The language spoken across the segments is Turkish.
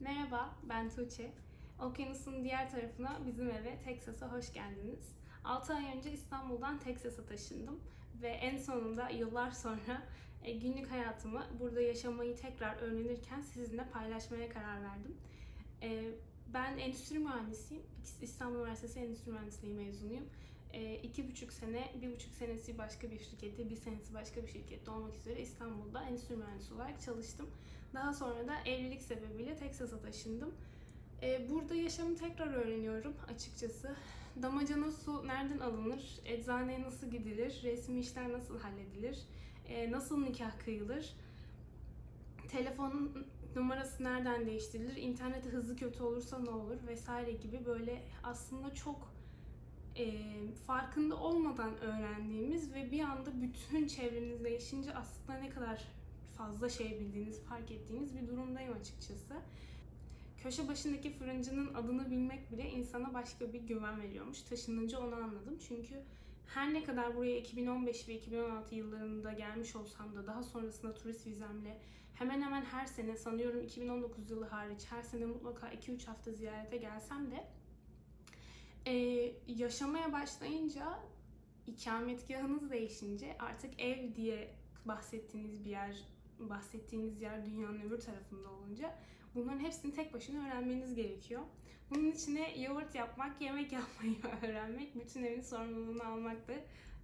Merhaba, ben Tuğçe. Okyanusun diğer tarafına bizim eve, Texas'a hoş geldiniz. 6 ay önce İstanbul'dan Texas'a taşındım ve en sonunda yıllar sonra e, günlük hayatımı burada yaşamayı tekrar öğrenirken sizinle paylaşmaya karar verdim. E, Ben endüstri mühendisiyim. İstanbul Üniversitesi Endüstri Mühendisliği mezunuyum. E, iki buçuk sene, bir buçuk senesi başka bir şirkette, bir senesi başka bir şirkette olmak üzere İstanbul'da endüstri mühendisi olarak çalıştım. Daha sonra da evlilik sebebiyle Texas'a taşındım. Ee, burada yaşamı tekrar öğreniyorum açıkçası. Damacana su nereden alınır? Eczaneye nasıl gidilir? Resmi işler nasıl halledilir? Ee, nasıl nikah kıyılır? Telefon numarası nereden değiştirilir? İnternette hızlı kötü olursa ne olur? Vesaire gibi böyle aslında çok e, farkında olmadan öğrendiğimiz ve bir anda bütün çevreniz değişince aslında ne kadar fazla şey bildiğiniz, fark ettiğiniz bir durumdayım açıkçası. Köşe başındaki fırıncının adını bilmek bile insana başka bir güven veriyormuş. Taşınınca onu anladım. Çünkü her ne kadar buraya 2015 ve 2016 yıllarında gelmiş olsam da daha sonrasında turist vizemle hemen hemen her sene sanıyorum 2019 yılı hariç her sene mutlaka 2-3 hafta ziyarete gelsem de e, yaşamaya başlayınca ikametgahınız değişince artık ev diye bahsettiğiniz bir yer bahsettiğiniz yer dünyanın öbür tarafında olunca bunların hepsini tek başına öğrenmeniz gerekiyor. Bunun içine yoğurt yapmak, yemek yapmayı öğrenmek, bütün evin sorumluluğunu almak da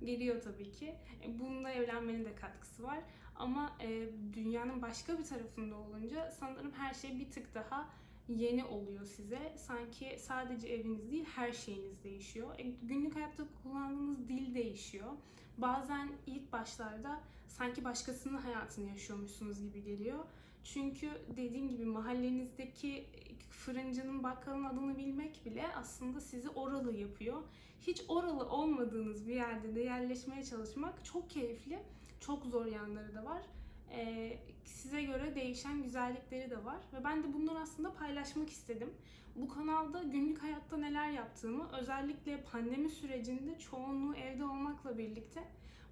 geliyor tabii ki. E, Bunda evlenmenin de katkısı var. Ama e, dünyanın başka bir tarafında olunca sanırım her şey bir tık daha yeni oluyor size. Sanki sadece eviniz değil her şeyiniz değişiyor. E, günlük hayatta kullandığınız dil değişiyor. Bazen ilk başlarda sanki başkasının hayatını yaşıyormuşsunuz gibi geliyor. Çünkü dediğim gibi mahallenizdeki fırıncının bakkalın adını bilmek bile aslında sizi oralı yapıyor. Hiç oralı olmadığınız bir yerde de yerleşmeye çalışmak çok keyifli. Çok zor yanları da var e, size göre değişen güzellikleri de var ve ben de bunları aslında paylaşmak istedim. Bu kanalda günlük hayatta neler yaptığımı özellikle pandemi sürecinde çoğunluğu evde olmakla birlikte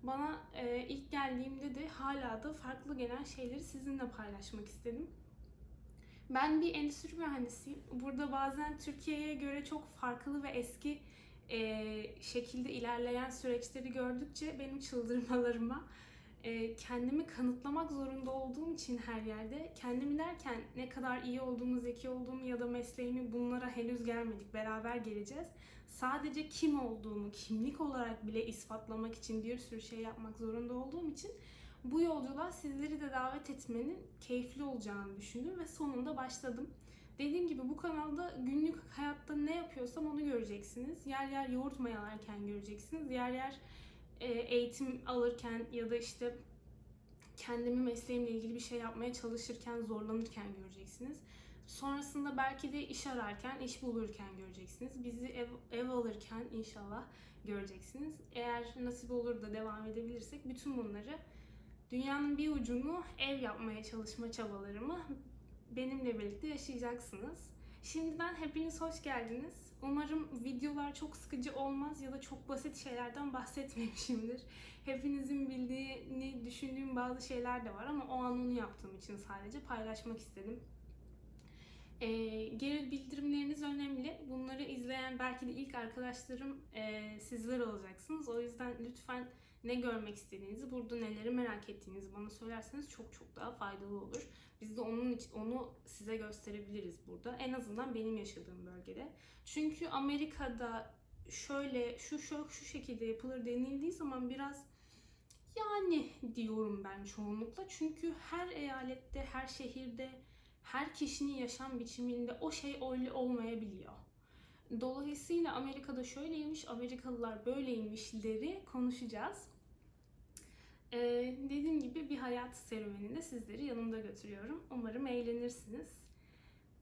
bana e, ilk geldiğimde de hala da farklı gelen şeyleri sizinle paylaşmak istedim. Ben bir endüstri mühendisiyim. Burada bazen Türkiye'ye göre çok farklı ve eski e, şekilde ilerleyen süreçleri gördükçe benim çıldırmalarıma e, kendimi kanıtlamak zorunda olduğum için her yerde kendimi derken ne kadar iyi olduğumu, zeki olduğumu ya da mesleğimi bunlara henüz gelmedik. Beraber geleceğiz. Sadece kim olduğumu, kimlik olarak bile ispatlamak için bir sürü şey yapmak zorunda olduğum için bu yolculuğa sizleri de davet etmenin keyifli olacağını düşündüm ve sonunda başladım. Dediğim gibi bu kanalda günlük hayatta ne yapıyorsam onu göreceksiniz. Yer yer yoğurt mayalarken göreceksiniz. Yer yer eğitim alırken ya da işte kendimi mesleğimle ilgili bir şey yapmaya çalışırken, zorlanırken göreceksiniz. Sonrasında belki de iş ararken, iş bulurken göreceksiniz. Bizi ev, ev alırken inşallah göreceksiniz. Eğer nasip olur da devam edebilirsek bütün bunları dünyanın bir ucunu ev yapmaya çalışma çabalarımı benimle birlikte yaşayacaksınız. Şimdiden hepiniz hoş geldiniz. Umarım videolar çok sıkıcı olmaz ya da çok basit şeylerden bahsetmemişimdir. Hepinizin bildiğini düşündüğüm bazı şeyler de var ama o an onu yaptığım için sadece paylaşmak istedim. Ee, geri bildirimleriniz önemli. Bunları izleyen belki de ilk arkadaşlarım e, sizler olacaksınız. O yüzden lütfen ne görmek istediğinizi, burada neleri merak ettiğinizi bana söylerseniz çok çok daha faydalı olur. Biz de onun için onu size gösterebiliriz burada. En azından benim yaşadığım bölgede. Çünkü Amerika'da şöyle şu şu şu şekilde yapılır denildiği zaman biraz yani diyorum ben çoğunlukla. Çünkü her eyalette, her şehirde, her kişinin yaşam biçiminde o şey öyle olmayabiliyor. Dolayısıyla Amerika'da şöyleymiş, Amerikalılar böyleymişleri konuşacağız. Ee, dediğim gibi bir hayat serüveninde sizleri yanımda götürüyorum. Umarım eğlenirsiniz.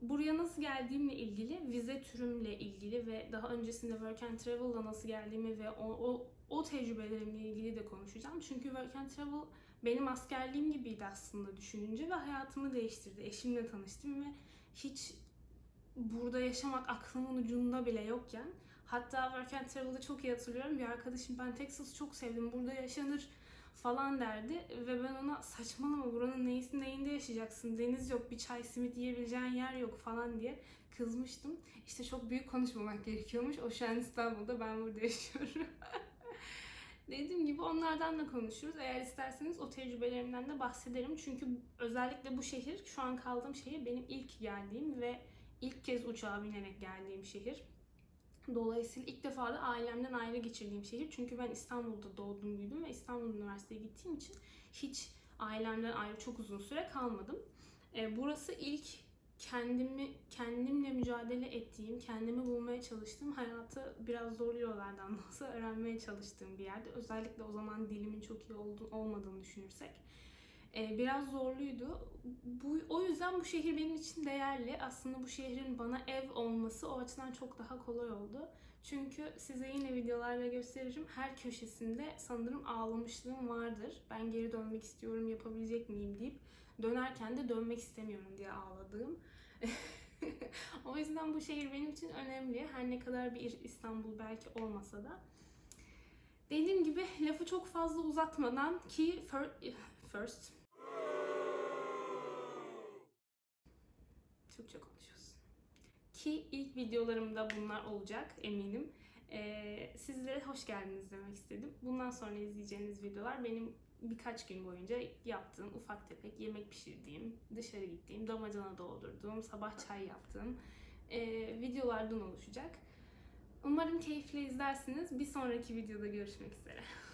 Buraya nasıl geldiğimle ilgili, vize türümle ilgili ve daha öncesinde Work and Travel'la nasıl geldiğimi ve o, o, o tecrübelerimle ilgili de konuşacağım. Çünkü Work and Travel benim askerliğim gibiydi aslında düşününce ve hayatımı değiştirdi. Eşimle tanıştım ve hiç burada yaşamak aklımın ucunda bile yokken hatta Work and Travel'da çok iyi hatırlıyorum. Bir arkadaşım ben Texas'ı çok sevdim. Burada yaşanır falan derdi ve ben ona saçmalama buranın neyisi neyinde yaşayacaksın deniz yok bir çay simit yiyebileceğin yer yok falan diye kızmıştım. İşte çok büyük konuşmamak gerekiyormuş. O şu an İstanbul'da ben burada yaşıyorum. Dediğim gibi onlardan da konuşuruz. Eğer isterseniz o tecrübelerimden de bahsederim. Çünkü özellikle bu şehir, şu an kaldığım şehir benim ilk geldiğim ve ilk kez uçağa binerek geldiğim şehir. Dolayısıyla ilk defa da ailemden ayrı geçirdiğim şehir. Çünkü ben İstanbul'da doğdum, büyüdüm ve İstanbul Üniversitesi'ye gittiğim için hiç ailemden ayrı çok uzun süre kalmadım. E, burası ilk kendimi kendimle mücadele ettiğim, kendimi bulmaya çalıştığım, hayatı biraz zorlu yollardan da olsa öğrenmeye çalıştığım bir yerde. Özellikle o zaman dilimin çok iyi oldu, olmadığını düşünürsek. Ee, biraz zorluydu. Bu, o yüzden bu şehir benim için değerli. Aslında bu şehrin bana ev olması o açıdan çok daha kolay oldu. Çünkü size yine videolarla gösteririm. Her köşesinde sanırım ağlamışlığım vardır. Ben geri dönmek istiyorum, yapabilecek miyim deyip dönerken de dönmek istemiyorum diye ağladığım. o yüzden bu şehir benim için önemli. Her ne kadar bir İstanbul belki olmasa da. Dediğim gibi lafı çok fazla uzatmadan ki fir- first Türkçe konuşuyoruz. Ki ilk videolarımda bunlar olacak eminim. Ee, sizlere hoş geldiniz demek istedim. Bundan sonra izleyeceğiniz videolar benim birkaç gün boyunca yaptığım ufak tefek yemek pişirdiğim, dışarı gittiğim, damacana doldurduğum, sabah çay yaptığım e, videolardan oluşacak. Umarım keyifle izlersiniz. Bir sonraki videoda görüşmek üzere.